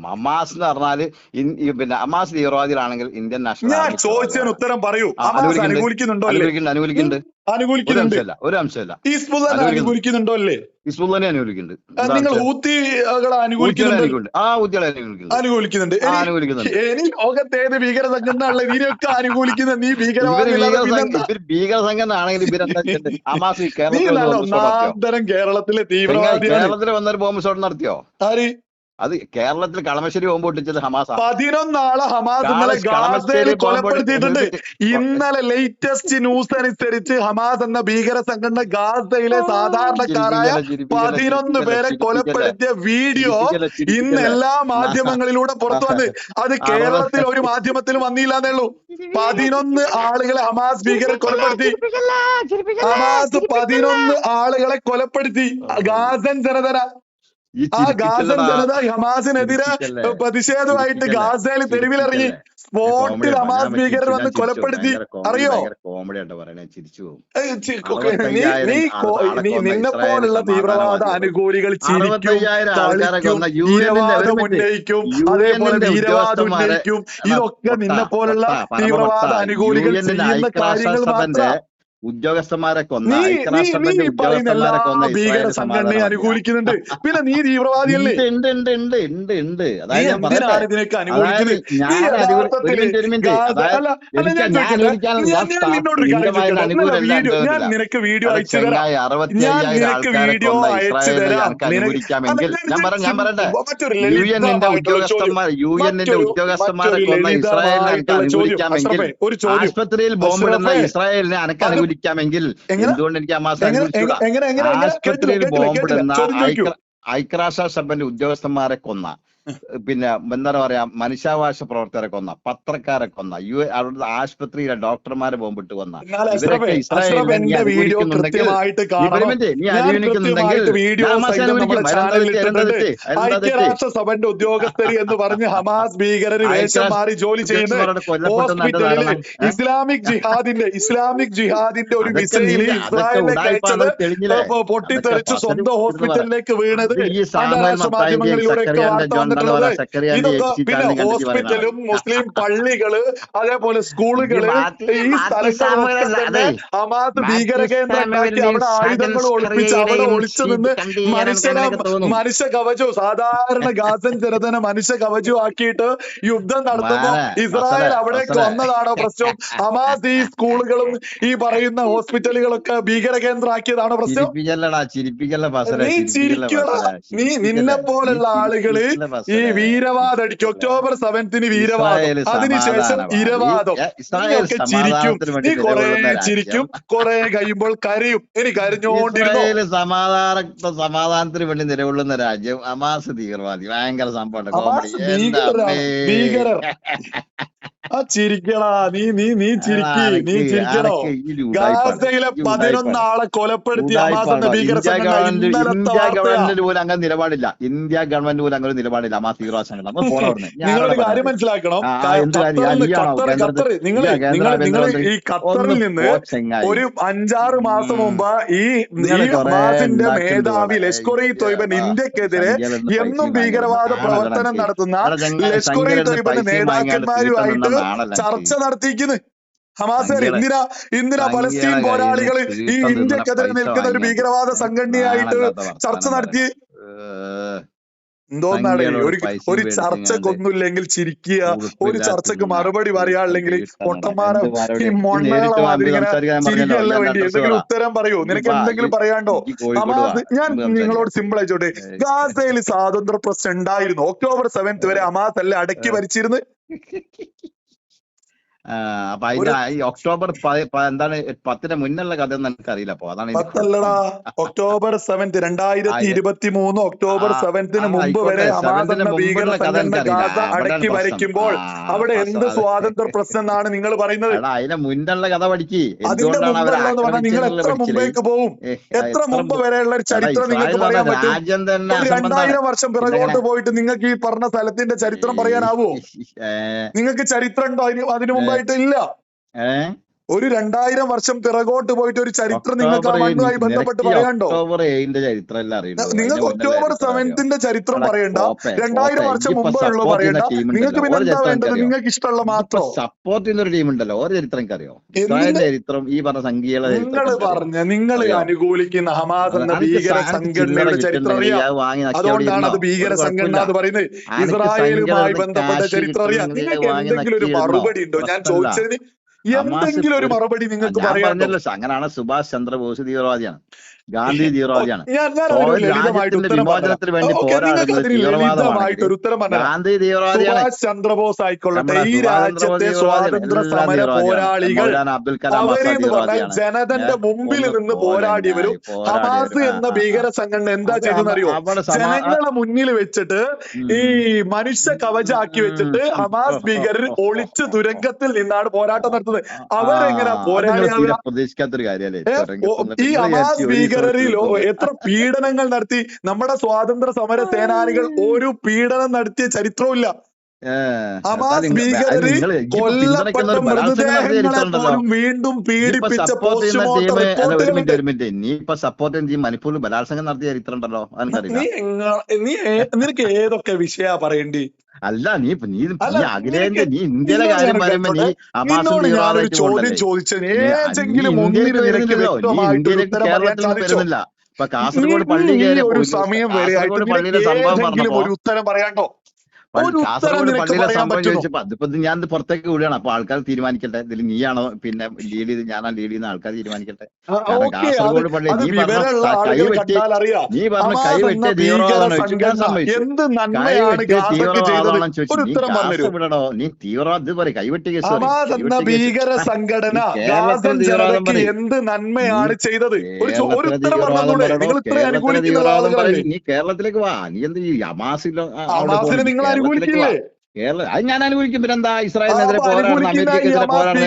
Speaker 1: ഹമാസ് എന്ന് പറഞ്ഞാൽ പിന്നെ അമാസ് തീവ്രവാദികളാണെങ്കിൽ ഇന്ത്യൻ നാഷണൽ
Speaker 2: ഞാൻ ചോദിച്ചതിന് ഉത്തരം പറയൂ.
Speaker 1: അനുകൂലിക്കുന്നുണ്ട്.
Speaker 2: അനുകൂലിക്കുന്നുണ്ടോ
Speaker 1: അനുകൂലിക്കുന്നുണ്ട് ഒരു അംശമില്ല
Speaker 2: അനുകൂലിക്കുന്നുണ്ടോ. അല്ലേ?
Speaker 1: ഹിസ്ബുള്ളനെ അനുകൂലിക്കുന്നുണ്ട്.
Speaker 2: നിങ്ങൾ
Speaker 1: ഊറ്റികളെ
Speaker 2: അനുകൂലിക്കുന്നുണ്ടോ.
Speaker 1: ആ ഊത്തികളെ അനുകൂലിക്കുന്നുണ്ട്.
Speaker 2: അനുകൂലിക്കുന്നുണ്ട്. ഇനി
Speaker 1: അനുകൂലിക്കുന്നുണ്ട്.
Speaker 2: ഇനി ലോകത്ത് ഏത് ഭീകര സംഘടനയുള്ള ഇതിനെയൊക്കെ അനുകൂലിക്കുന്ന നീ ഭീകരവാദി
Speaker 1: ഭീകര സംഘ ഭീകര സംഘം ആണെങ്കിൽ ഇവരെന്താ
Speaker 2: കേരളത്തിലെ തീവ്രവാദി
Speaker 1: കേരളത്തിൽ വന്നൊരു ബോംബ് ഷോട്ട് നടത്തിയോ?
Speaker 2: ആര്?
Speaker 1: അത് കേരളത്തിൽ കളമശ്ശേരി ബോംബ് പൊട്ടിച്ചത് ഹമാസ്
Speaker 2: പതിനൊന്നാളെ ഹമാസ് ഇന്നലെ ഗാസയിൽ കൊലപ്പെടുത്തിയിട്ടുണ്ട്. ഇന്നലെ ലേറ്റസ്റ്റ് ന്യൂസ് അനുസരിച്ച് ഹമാസ് എന്ന ഭീകര സംഘടന ഗാസയിലെ സാധാരണക്കാരായ പതിനൊന്ന് പേരെ കൊലപ്പെടുത്തിയ വീഡിയോ ഇന്ന് എല്ലാ മാധ്യമങ്ങളിലൂടെ പുറത്തു വന്ന് അത് കേരളത്തിൽ ഒരു മാധ്യമത്തിലും വന്നില്ല ഉള്ളൂ പതിനൊന്ന് ആളുകളെ ഹമാസ് ഭീകരർ കൊലപ്പെടുത്തി. ഹമാസ് പതിനൊന്ന് ആളുകളെ കൊലപ്പെടുത്തി. ഗാസൻ ജനതര. ആ ഗാസൻ ജനത ഹമാസിനെതിരെ പ്രതിഷേധമായിട്ട് ഗാസയിൽ തെരുവിലിറങ്ങി സ്പോട്ടിൽ ഹമാസ് ഭീകരർ വന്ന് കൊലപ്പെടുത്തി. അറിയോ? നീ നിന്നെ പോലുള്ള തീവ്രവാദ അനുകൂലികൾ ചിരിക്കും ഉന്നയിക്കും അതേപോലെ വീരവാദം ഉന്നയിക്കും. ഇതൊക്കെ നിന്നെ പോലുള്ള തീവ്രവാദ അനുകൂലികൾ ചെയ്യുന്ന കാര്യങ്ങൾ മാത്ര
Speaker 1: ഉദ്യോഗസ്ഥന്മാരെ കൊന്ന ഉദ്യോഗസ്ഥന്മാരെ കൊന്ന
Speaker 2: ഭീകര സംഘടനയെ അനുകൂലിക്കുന്നുണ്ട്. പിന്നെ നീ തീവ്രവാദിയല്ലേ?
Speaker 1: ഉണ്ട് ഉണ്ട് ഉണ്ട് ഉണ്ട് ഉണ്ട് ഉണ്ട്. അതായത് ഞാൻ ഞാൻ
Speaker 2: നിനക്ക് വീഡിയോ അയച്ചു ഞാൻ നിനക്ക് വീഡിയോ അയച്ചു തരാം.
Speaker 1: ഞാൻ പറ ഞാൻ പറയട്ടെ.
Speaker 2: മറ്റൊരു
Speaker 1: യു എന്നിന്റെ ഉദ്യോഗസ്ഥന്മാർ യു എന്നിന്റെ ഉദ്യോഗസ്ഥന്മാരെ കൊന്ന ഇസ്രായേലിനെ അനുകൂലിക്കാമെങ്കിൽ
Speaker 2: ചോദ്യം.
Speaker 1: ആശുപത്രിയിൽ ബോംബിടുന്ന ഇസ്രായേലിനെ അനക്ക്
Speaker 2: എങ്ങനെ?
Speaker 1: എന്തുകൊണ്ട് എനിക്ക്
Speaker 2: ആ കേട്ടില്ല
Speaker 1: ആശുപത്രിയിൽ ബോംബിടുന്ന
Speaker 2: ചോദ്യം ചോദിക്കൂ
Speaker 1: ഐക്യ ഐക്യരാഷ്ട്ര സഭന്റെ ഉദ്യോഗസ്ഥന്മാരെ കൊന്ന. പിന്നെ എന്താണ് പറയാ മനുഷ്യാവകാശ പ്രവർത്തകരെ കൊന്ന പത്രക്കാരെ കൊന്ന യു അവിടുത്തെ ആശുപത്രിയിലെ ഡോക്ടർമാരെ ബോംബിട്ട് കൊന്ന ഇവരൊക്കെ
Speaker 2: അഷ്റഫെ അഷ്റഫ്
Speaker 1: ഇസ്രായേലിനെ നീ
Speaker 2: എന്റെ വീഡിയോ കൃത്യമായിട്ട് കാണണം.
Speaker 1: നീ
Speaker 2: ഞാൻ
Speaker 1: അനുകൂലിക്കുന്നുണ്ടെങ്കിൽ
Speaker 2: കൃത്യമായിട്ട് വീഡിയോ
Speaker 1: ഞാൻ ഹമാസിനെ
Speaker 2: സഹിതം നമ്മുടെ
Speaker 1: അനുകൂലിക്കും അതിലെന്താ
Speaker 2: ചാനലിൽ
Speaker 1: തെറ്റ് എന്താ
Speaker 2: ഇട്ടിട്ടുണ്ട്.
Speaker 1: തെറ്റ്? എന്താ തെറ്റ്?
Speaker 2: ഐക്യരാഷ്ട്ര സഭന്റെ ഉദ്യോഗസ്ഥര് എന്ന് പറഞ്ഞ് ഹമാസ് ഭീകരന് വേഷം മാറി ജോലി ഹോസ്പിറ്റലിൽ
Speaker 1: ധാരണ
Speaker 2: ഇസ്ലാമിക് ജിഹാദിന്റെ ഇസ്ലാമിക് ജിഹാദിന്റെ ഒരു
Speaker 1: അതൊക്കെ നീ
Speaker 2: മിസൈൽ
Speaker 1: അതൊക്കെ
Speaker 2: ഇസ്രായേലിലേക്ക് അയച്ചത്
Speaker 1: ഉടായ്പാണെന്ന് തെളിഞ്ഞില്ലേ?
Speaker 2: പൊ-
Speaker 1: അതൊക്കെ
Speaker 2: പൊട്ടിത്തെറിച്ച് സ്വന്തം ഹോസ്പിറ്റലിലേക്ക് വീണത് അന്താരാഷ്ട്ര വാർത്ത
Speaker 1: ജോണിന്റെ
Speaker 2: വന്നിട്ടുള്ളത് ഇതൊക്കെ പിന്നെ ഹോസ്പിറ്റലും മുസ്ലിം പള്ളികൾ അതേപോലെ
Speaker 1: സ്കൂളുകൾ
Speaker 2: ഈ സ്ഥലങ്ങളൊക്കെ ഹമാസ് ഭീകര കേന്ദ്രങ്ങളാക്കി അവിടെ ആയുധങ്ങൾ ഒളിപ്പിച്ച് അവിടെ ഒളിച്ചു നിന്ന് മനുഷ്യനെ മനുഷ്യ കവചവും സാധാരണ ഗാസൻ ജനതനെ മനുഷ്യ കവചവും ആക്കിയിട്ട് യുദ്ധം നടത്തുന്നു
Speaker 1: മാനെ
Speaker 2: ഇസ്രായേൽ
Speaker 1: അവിടെ
Speaker 2: അവിടേക്ക് വന്നതാണോ പ്രശ്നം? ഹമാസ് ഈ സ്കൂളുകളും ഈ പറയുന്ന ഹോസ്പിറ്റലുകളൊക്കെ ഭീകര കേന്ദ്രമാക്കിയതാണോ പ്രശ്നം? നീ ചിരിക്കടാ. നീ നിന്നെ പോലുള്ള
Speaker 1: ആളുകൾ
Speaker 2: ഈ വീരവാദം അടിക്കും ഒക്ടോബർ സെവൻത്തിന് വീരവാദം. അതിനുശേഷം ഇരവാദം. നീയൊക്കെ ചിരിക്കും. നീ കുറെ ചിരിക്കും. കുറെ കഴിയുമ്പോൾ കരയും. ഇനി കരഞ്ഞോണ്ടിരുന്നോ
Speaker 1: ഇസ്രായേൽ സമാധാന സമാധാനത്തിന് വേണ്ടി നിലകൊള്ളുന്ന രാജ്യം അമാസ് തീവ്രവാദി ഭയങ്കര സംഭവം
Speaker 2: ഭീകരർ. ആ ചിരിക്കടാ. നീ നീ നീ ചിരിക്കി നീ ചിരിക്കണോ ഗാസയിലെ
Speaker 1: ഈ
Speaker 2: പതിനൊന്ന് ആളെ കൊലപ്പെടുത്തി ഹമാസ് എന്ന ഭീകര
Speaker 1: പോലും അങ്ങനെ നിലപാടില്ല. ഇന്ത്യ ഗവൺമെന്റ് പോലും അങ്ങനെ നിലപാടില്ല. അമാസ് തീവ്രവാദ സംഘടന നമ്മൾ പോണം അവിടുന്ന്. ഞാൻ
Speaker 2: നിങ്ങളൊരു കാര്യം മനസ്സിലാക്കണം. ഖത്തർ നിങ്ങൾ ഈ ഖത്തറിൽ നിന്ന് ഒരു അഞ്ചാറ് മാസം മുമ്പ് ഈ ഹമാസിന്റെ മേധാവി ലഷ്കർ ഇ തൊയ്ബൻ ഇന്ത്യക്കെതിരെ എന്നും ഭീകരവാദ പ്രവർത്തനം നടത്തുന്ന ലഷ്കർ ഇ തൊയ്ബന്റെ നേതാക്കന്മാരുമായിട്ട് ചർച്ച നടത്തിയിരിക്കുന്നത് ഹമാസ് എന്തിനാ എന്തിനാ പലസ്തീൻ പോരാളികൾ ഈ ഇന്ത്യക്കെതിരെ നിൽക്കുന്ന ഒരു ഭീകരവാദ സംഘടനയായിട്ട് ചർച്ച നടത്തി എന്തോന്നാണ് ഒരു ഒരു ചർച്ചക്കൊന്നുമില്ലെങ്കിൽ ചിരിക്കുക ഒരു ചർച്ചക്ക് മറുപടി
Speaker 1: പറയാല്ലെങ്കിൽ
Speaker 2: പറയാനില്ലെങ്കിൽ പൊട്ടന്മാരെ
Speaker 1: എന്ത് മറുപടി?
Speaker 2: ഈ
Speaker 1: ഈ
Speaker 2: മൊണ്ണകളെ മാതിരി ഇങ്ങനെ
Speaker 1: പറഞ്ഞല്ലോ.
Speaker 2: ചിരിക്കല്ല വേണ്ടി. എന്തെങ്കിലും ഉത്തരം പറയൂ. നിനക്ക് എന്തെങ്കിലും പറയാണ്ടോ ഹമാസ് ഞാൻ നിങ്ങളോട് സിമ്പിൾ ആയിച്ചോട്ടെ ഗാസയിൽ സ്വാതന്ത്ര്യ പ്രശ്നം ഉണ്ടായിരുന്നു. ഒക്ടോബർ സെവൻത് വരെ ഹമാസ് അല്ലേ അടക്കി. ഭരിച്ചിരുന്ന്.
Speaker 1: അപ്പൊ അതിന്റെ ഈ ഒക്ടോബർ എന്താണ് പത്തിന് മുന്നുള്ള കഥ ഒന്നും എനിക്കറിയില്ല അപ്പൊ. അതാണ്
Speaker 2: പത്തല്ലടാ ഒക്ടോബർ സെവൻത് രണ്ടായിരത്തി ഇരുപത്തി മൂന്ന് ഒക്ടോബർ
Speaker 1: സെവന്റിന്
Speaker 2: സെവൻത്തിന് മുമ്പ് വരെ ഭീകര സംഘടന ഗാസ അടക്കി
Speaker 1: വരയ്ക്കുമ്പോൾ
Speaker 2: അവിടെ എന്ത് സ്വാതന്ത്ര്യ പ്രശ്നം എന്നാണ് നിങ്ങൾ പറയുന്നത്.
Speaker 1: അതിന്റെ മുന്നുള്ള കഥ പഠിക്ക്.
Speaker 2: നിങ്ങൾ എത്ര മുമ്പേക്ക് പോവും? എത്ര മുമ്പ് വരെയുള്ള ഒരു ചരിത്രം നിങ്ങൾക്ക് പറയാൻ പറ്റും? രണ്ടായിരം വർഷം പിറകോട്ട് പോയിട്ട് നിങ്ങൾക്ക് ഈ പറഞ്ഞ സ്ഥലത്തിന്റെ ചരിത്രം പറയാനാവോ? നിങ്ങൾക്ക് ചരിത്രം ഉണ്ടോ? അതിന് അതിനു
Speaker 1: ഏ
Speaker 2: മുമ്പായിട്ട് ഇല്ല.
Speaker 1: ഏ?
Speaker 2: ഒരു രണ്ടായിരം വർഷം പിറകോട്ട് പോയിട്ട് ഒരു ചരിത്രം നിങ്ങൾക്ക് ആ മണ്ണുമായി ബന്ധപ്പെട്ട് പറയണ്ടോ നിങ്ങൾക്ക് ഒക്ടോബർ സെവൻത്തിന്റെ ചരിത്രം പറയണ്ട. രണ്ടായിരം വർഷം മുമ്പ്
Speaker 1: മുമ്പേ
Speaker 2: പറയണ്ട. നിങ്ങൾക്ക് പിന്നെ എന്താ വേണ്ടത്? നിങ്ങൾക്ക് ഇഷ്ടമുള്ള മാത്രം.
Speaker 1: സപ്പോർട്ട് ചെയ്യുന്ന ഒരു ടീം ഉണ്ടല്ലോ. ഒരു ചരിത്രം അറിയോ ചരിത്രം ഈ പറഞ്ഞ ചരിത്രം
Speaker 2: നിങ്ങൾ പറഞ്ഞ നിങ്ങൾ അനുകൂലിക്കുന്ന ഹമാസ് എന്ന ഭീകര സംഘടനയുടെ ചരിത്രം അറിയാം. അതുകൊണ്ടാണ് അത് ഭീകര സംഘടന എന്ന് പറയുന്നത് ഇസ്രായേലുമായി ബന്ധപ്പെട്ട ചരിത്രം അറിയാം. നിങ്ങൾക്ക് എന്തെങ്കിലും ഒരു മറുപടി ഉണ്ടോ? ഞാൻ ചോദിച്ചതിന് എന്തെങ്കിലും ഒരു മറുപടി നിങ്ങൾക്ക്
Speaker 1: പറഞ്ഞല്ലോ അങ്ങനാണ് സുഭാഷ് ചന്ദ്രബോസ് തീവ്രവാദിയാണ്. ഗാന്ധി തീവ്രവാദിയാണ്. വിമോചനത്തിന് വേണ്ടി പോരാടുന്നത് ഗാന്ധി തീവ്രവാദിയാണ്.
Speaker 2: ചന്ദ്രബോസ് ആയിക്കൊള്ളട്ടെ. ഈ രാജ്യത്തെ സ്വാതന്ത്ര്യ സമര പോരാളികൾ
Speaker 1: അബ്ദുൽ കലാം
Speaker 2: ജനതന്റെ മുമ്പിൽ നിന്ന് പോരാടിയവരും ഹമാസ് എന്ന ഭീകര സംഘടന എന്താ ചെയ്തെന്നറിയോ ജനങ്ങളെ മുന്നിൽ വെച്ചിട്ട് ഈ മനുഷ്യ കവചാക്കി വെച്ചിട്ട് ഹമാസ് ഭീകരർ ഒളിച്ച് തുരങ്കത്തിൽ നിന്നാണ് പോരാട്ടം നടത്തുന്നത്.
Speaker 1: ആ,
Speaker 2: അവരെങ്ങനെ പോരാളിയാവുക
Speaker 1: പ്രതീക്ഷിക്കാത്തൊരു
Speaker 2: ഈ
Speaker 1: അവാസ്
Speaker 2: ഹമാസ് ഭീകരരിൽ എത്ര പീഡനങ്ങൾ നടത്തി. നമ്മുടെ സ്വാതന്ത്ര്യ സമര സേനാനികൾ ഒരു പീഡനം നടത്തിയ ചരിത്രവുമില്ല ഹമാസ് ഭീകരര് കൊല്ലപ്പെട്ട മൃതദേഹങ്ങളെ പോലും വീണ്ടും പീഡിപ്പിച്ച
Speaker 1: നീ ഇപ്പൊ സപ്പോർട്ട് മണിപ്പൂരിൽ ബലാത്സംഗം നടത്തിയ ചരിത്രം ഉണ്ടല്ലോ.
Speaker 2: നിനക്ക് ഏതൊക്കെ വിഷയ പറയണ്ടി?
Speaker 1: അല്ല നീ നീ നീ അഖിലേന്ത്യ നീ ഇന്ത്യയിലെ കാര്യം പറയുമ്പോ നീ
Speaker 2: ചോദ്യം ചോദിച്ചത് ഏതെങ്കിലും ഒന്നിന് നിനക്ക് വ്യക്തമായിട്ട്
Speaker 1: കേരളത്തിൽ വരുന്നില്ല. ഇപ്പൊ കാസർഗോഡ് പള്ളി
Speaker 2: ഒരു സമയം വരെ
Speaker 1: പള്ളിയിലെ സംഭവം
Speaker 2: പറഞ്ഞു
Speaker 1: പറഞ്ഞപ്പോ
Speaker 2: ഒരു ഉത്തരം ഉത്തരം
Speaker 1: കാസർഗോഡ്
Speaker 2: നിനക്ക്
Speaker 1: പള്ളിയിലെ
Speaker 2: പറയാൻ
Speaker 1: സംഭവം ചോദിച്ചപ്പോ അതിപ്പോ ഇത് ഞാൻ പുറത്തേക്ക് വിടുകയാണ്. അപ്പൊ ആൾക്കാർ തീരുമാനിക്കട്ടെ. ഇതിൽ നീയാണോ പിന്നെ ലീഡ് ചെയ്ത് ഞാനാ ലീഡ് ചെയ്യുന്ന ആൾക്കാർ തീരുമാനിക്കട്ടെ. കാസർഗോഡ് പള്ളി നീ പറഞ്ഞ കൈ കൈവെട്ടി നീ പറഞ്ഞ
Speaker 2: കൈ
Speaker 1: കൈവെട്ടിയ
Speaker 2: തീവ്രവാദമാണോ ഭീകര
Speaker 1: തീവ്രവാദമാണ് ചോദിച്ചു. നീ കാസ് വിടണോ? നീ തീവ്രവാദം ഇത് പറയും. കൈവെട്ടിയ
Speaker 2: ഭീകര സംഘടന എന്ത് നന്മയാണ് ചെയ്തത്? ഒരു ഉത്തരം പറഞ്ഞൂടെ നിങ്ങൾ ഇത്ര അനുകൂലിക്കുന്ന
Speaker 1: നീ കേരളത്തിലേക്ക് വാ. നീ എന്ത് ഹമാസിലോ
Speaker 2: നിങ്ങൾ അനുകൂലിക്കില്ലേ
Speaker 1: കേരള അത് ഞാൻ അനുകൂലിക്കും. പിന്നെ എന്താ ഇസ്രായേലിനെതിരെ പോരാടണം അമേരിക്കക്കെതിരെ പോരാടണം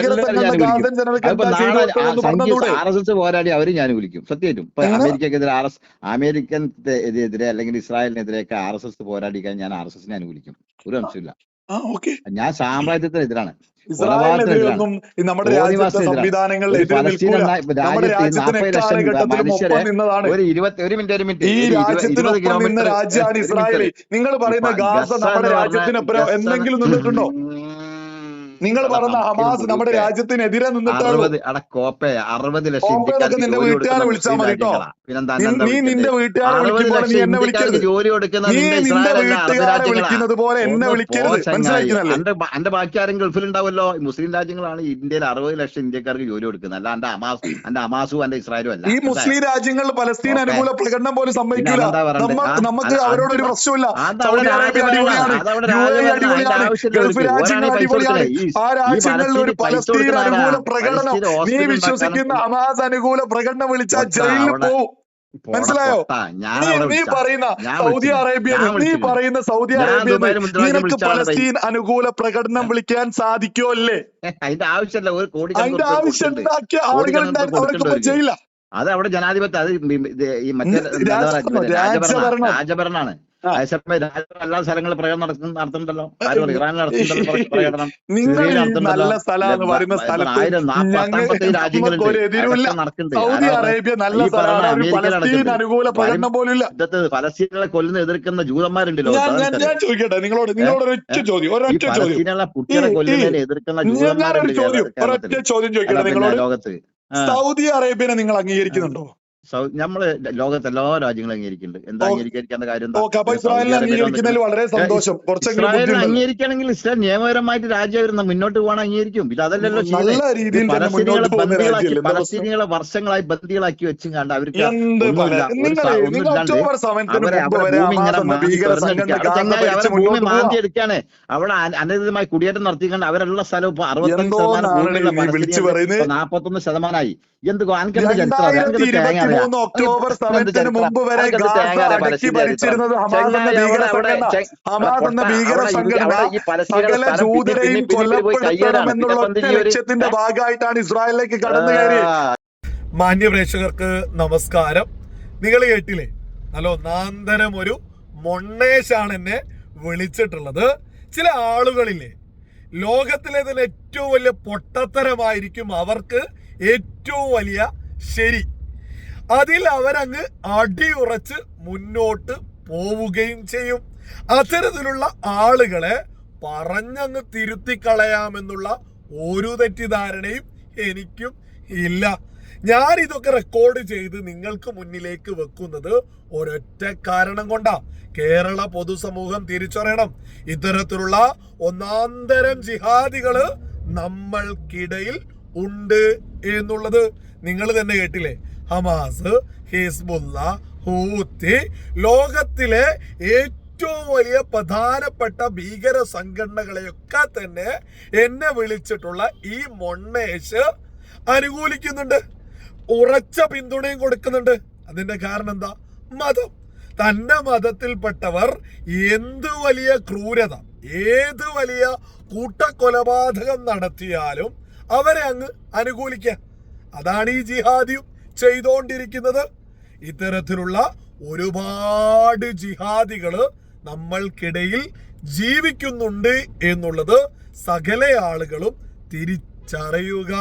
Speaker 1: ആർ എസ് എസ് പോരാടി അവരും ഞാൻ വിളിക്കും സത്യമായിട്ടും ഇപ്പൊ അമേരിക്കക്കെതിരെ ആർ എസ് അമേരിക്കൻ എതിരെ അല്ലെങ്കിൽ ഇസ്രായേലിനെതിരെയൊക്കെ ആർ എസ് എസ് പോരാടിക്കാൻ ഞാൻ ആർ എസ് എസിനെ അനുകൂലിക്കും. ഒരു അംശമില്ല ഞാൻ സാമ്രാജ്യത്തിനെതിരാണ്.
Speaker 2: ഇസ്രായേലിനെതിരെയൊന്നും നമ്മുടെ രാജ്യത്തെ എതിര് നമ്മുടെ രാജ്യത്തിന് ഒപ്പം നിന്നതാണ്. ഈ രാജ്യത്തിനൊപ്പം നിന്ന രാജ്യമാണ് നിങ്ങൾ പറയുന്ന ഗാസ നമ്മുടെ രാജ്യത്തിനൊപ്പം എന്തെങ്കിലും നിന്നിട്ടുണ്ടോ? നിങ്ങൾ
Speaker 1: പറഞ്ഞ
Speaker 2: ഹമാസ് നമ്മുടെ രാജ്യത്തിനെതിരെ നിന്നിട്ടാണ്
Speaker 1: അറുപത് അട കോപ്പെ അറുപത് ലക്ഷം
Speaker 2: നിന്റെ വീട്ടുകാരെ വിളിച്ചാൽ മതി കേട്ടോ. നീ നിന്റെ വീട്ടുകാരെ വിളിക്കുമ്പോൾ നീ എന്നെ വിളിക്കരുത്.
Speaker 1: ജോലി കൊടുക്കുന്ന
Speaker 2: നീ
Speaker 1: നിന്റെ
Speaker 2: വീട്ടുകാരെ വിളിക്കുന്നത് പോലെ എന്നെ വിളിക്കരുത്. മനസ്സിലാക്കുന്നല്ലോ
Speaker 1: എന്റെ ബാക്കി ആരും ഗൾഫിൽ ഉണ്ടാവല്ലോ മുസ്ലിം രാജ്യങ്ങളാണ് ഇന്ത്യയിൽ അറുപത് ലക്ഷം ഇന്ത്യക്കാർക്ക് ജോലി കൊടുക്കുന്നത്. അല്ല എന്റെ അമാസ് എന്റെ അമാസും എന്റെ ഇസ്രായേലും അല്ല.
Speaker 2: ഈ മുസ്ലിം രാജ്യങ്ങൾ പലസ്തീൻ അനുകൂല പ്രകടനം പോലും
Speaker 1: ആ
Speaker 2: നമുക്ക് അവരോട്
Speaker 1: ഒരു
Speaker 2: പ്രശ്നമില്ല സൗദി അറേബ്യ അടിപൊളിയാണ്. ഗൾഫ് രാജ്യങ്ങൾ അടിപൊളിയാണ്. ആ രാജ്യങ്ങളിൽ ഒരു പലസ്തീൻ അനുകൂല പ്രകടനം. നീ വിശ്വസിക്കുന്ന
Speaker 1: അമാസ്
Speaker 2: ഹമാസ് അനുകൂല പ്രകടനം വിളിച്ചാൽ ജയിലിൽ പോവും. മനസ്സിലായോ? നീ പറയുന്ന സൗദി
Speaker 1: അറേബ്യ
Speaker 2: നീ പറയുന്ന സൗദി
Speaker 1: അറേബ്യ
Speaker 2: നിനക്ക് പലസ്തീൻ അനുകൂല പ്രകടനം വിളിക്കാൻ സാധിക്കോ അല്ലേ?
Speaker 1: അതിന്റെ ആവശ്യമല്ല. ഒരു കോടി
Speaker 2: അതിന്റെ ആവശ്യം ഉണ്ടാക്കിയ ആളുകൾ അവർക്ക് ചെയ്യില്ല
Speaker 1: അത് അവിടെ ജനാധിപത്യം. അത് ഈ- മറ്റേ. രാജഭരണമാണ്. എല്ലാ സ്ഥലങ്ങളും പ്രയോഗം നടത്തുന്ന നടത്തുന്നുണ്ടല്ലോ? ഇറാനിൽ നടത്തുന്നുണ്ടല്ലോ ആയിരം നാപ്പത്തി
Speaker 2: ഞങ്ങൾ
Speaker 1: പത്തൊമ്പത്തി രാജ്യങ്ങളുണ്ട്
Speaker 2: നമുക്കൊരു എതിരുമില്ല
Speaker 1: അതൊക്കെ നടക്കുന്നുണ്ട്.
Speaker 2: സൗദി
Speaker 1: ആരാ പറഞ്ഞത്?
Speaker 2: അറേബ്യ നല്ല
Speaker 1: ഈ പറഞ്ഞ
Speaker 2: സ്ഥലമാണ് ഒരു
Speaker 1: അമേരിക്കയിൽ
Speaker 2: പലസ്തീൻ
Speaker 1: നടക്കുന്നത്.
Speaker 2: അനുകൂല പ്രകടനം പോലും ഇല്ല
Speaker 1: യുദ്ധത്തിൽ ഫലസ്തീനുകളെ കൊല്ലുന്ന എതിർക്കുന്ന
Speaker 2: ജൂതന്മാരുണ്ടല്ലോ. ചോദിക്കട്ടെ നിങ്ങളോട് നിങ്ങളോട് ഒരൊറ്റ ചോദ്യം ഒരൊറ്റ ചോദ്യം.
Speaker 1: കുട്ടികളെ കൊല്ലുന്നതിനെ എതിർക്കുന്ന ജൂതന്മാരുണ്ട്
Speaker 2: ഒരൊറ്റ ചോദ്യം ചോദിക്കട്ടെ നിങ്ങളോട്.
Speaker 1: ലോകത്ത്.
Speaker 2: സൗദി അറേബ്യനെ നിങ്ങൾ അംഗീകരിക്കുന്നുണ്ടോ?
Speaker 1: നമ്മൾ ലോകത്തെ എല്ലാ രാജ്യങ്ങളും അംഗീകരിക്കുന്നുണ്ട്. എന്താ അംഗീകരിക്കേണ്ട കാര്യം
Speaker 2: വളരെ സന്തോഷം.
Speaker 1: ഇസ്രായേലിനെ അംഗീകരിക്കുകയാണെങ്കിൽ ഇസ്രായേൽ നിയമപരമായിട്ട് രാജ്യം വരുന്ന മുന്നോട്ട് പോകണം അംഗീകരിക്കും. ഇത് അതല്ലല്ലോ പലസ്തീനികളെ ബന്ദികളാക്കി പലസ്തീനികളെ വർഷങ്ങളായി ബന്ദികളാക്കി വെച്ചും കണ്ട് അവർക്ക് അവരെ ഭൂമി മാന്തി എടുക്കാണ്. അവിടെ അന- അനധികൃതമായി കുടിയേറ്റം നടത്തിക്കൊണ്ട് അവരുള്ള സ്ഥലം ഇപ്പൊ അറുപത്തഞ്ച് ശതമാനം ഭൂമിയുള്ള നാപ്പത്തൊന്ന് ശതമാനമായി. എന്ത് അനക്കെന്ത് ചരിത്രം?
Speaker 2: മൂന്ന് ഒക്ടോബർ
Speaker 1: ചരിത്രം.
Speaker 2: മുമ്പ് വരെ
Speaker 1: അനക്കെന്ത്
Speaker 2: ഗാസ അടക്കി ഭരിച്ചിരുന്നത് ഹമാസ് എന്ന ഭീകര സംഘടന. ഹമാസ് എന്ന ഭീകര സംഘടന സകല ജൂതരെയും കൊല്ലപ്പെടുത്തണം എന്നുള്ള ഒറ്റ ലക്ഷ്യത്തിന്റെ ഭാഗമായിട്ടാണ് ഇസ്രായേലിലേക്ക് കടന്നു കയറിയത്.
Speaker 1: മാന്യപ്രേക്ഷകർക്ക്
Speaker 3: മാന്യ പ്രേക്ഷകർക്ക് നമസ്കാരം. നിങ്ങൾ കേട്ടില്ലേ? നല്ല ഒന്നാന്തരം ഒരു മൊണ്ണേശാണ് എന്നെ വിളിച്ചിട്ടുള്ളത്. ചില ആളുകളില്ലേ ലോകത്തിലെ തന്നെ ഏറ്റവും വലിയ പൊട്ടത്തരമായിരിക്കും അവർക്ക് ഏറ്റവും വലിയ ശരി. അതിൽ അവരങ്ങ് അടിയുറച്ച് മുന്നോട്ട് പോവുകയും ചെയ്യും. അത്തരത്തിലുള്ള ആളുകളെ പറഞ്ഞങ്ങ് തിരുത്തി കളയാമെന്നുള്ള ഒരു തെറ്റിദ്ധാരണയും എനിക്കും ഇല്ല. ഞാൻ ഇതൊക്കെ റെക്കോർഡ് ചെയ്ത് നിങ്ങൾക്ക് മുന്നിലേക്ക് വെക്കുന്നത് ഒരൊറ്റ കാരണം കൊണ്ടാ. കേരള പൊതുസമൂഹം തിരിച്ചറിയണം. ഇത്തരത്തിലുള്ള ഒന്നാന്തരം ജിഹാദികൾ നമ്മൾക്കിടയിൽ ഉണ്ട് എന്നുള്ളത്. നിങ്ങൾ തന്നെ കേട്ടില്ലേ? ഹമാസ് ഹിസ്ബുല്ല ഹൂത്തി ലോകത്തിലെ ഏറ്റവും വലിയ പ്രധാനപ്പെട്ട ഭീകര സംഘടനകളെയൊക്കെ തന്നെ എന്നെ വിളിച്ചിട്ടുള്ള ഈ മൊണ്ണേഷ് അനുകൂലിക്കുന്നുണ്ട്. ഉറച്ച പിന്തുണയും കൊടുക്കുന്നുണ്ട്. അതിന്റെ കാരണം എന്താ? മതം. തന്റെ മതത്തിൽപ്പെട്ടവർ എന്ത് വലിയ ക്രൂരത ഏത് വലിയ കൂട്ടക്കൊലപാതകം നടത്തിയാലും അവരെ അങ്ങ് അനുകൂലിക്കുക. അതാണ് ഈ ജിഹാദിയും. ചെയ്തുകൊണ്ടിരിക്കുന്നത് ഇത്തരത്തിലുള്ള ഒരുപാട് ജിഹാദികൾ നമ്മൾക്കിടയിൽ ജീവിക്കുന്നുണ്ട് എന്നുള്ളത് സകല ആളുകളും തിരിച്ചറിയുക.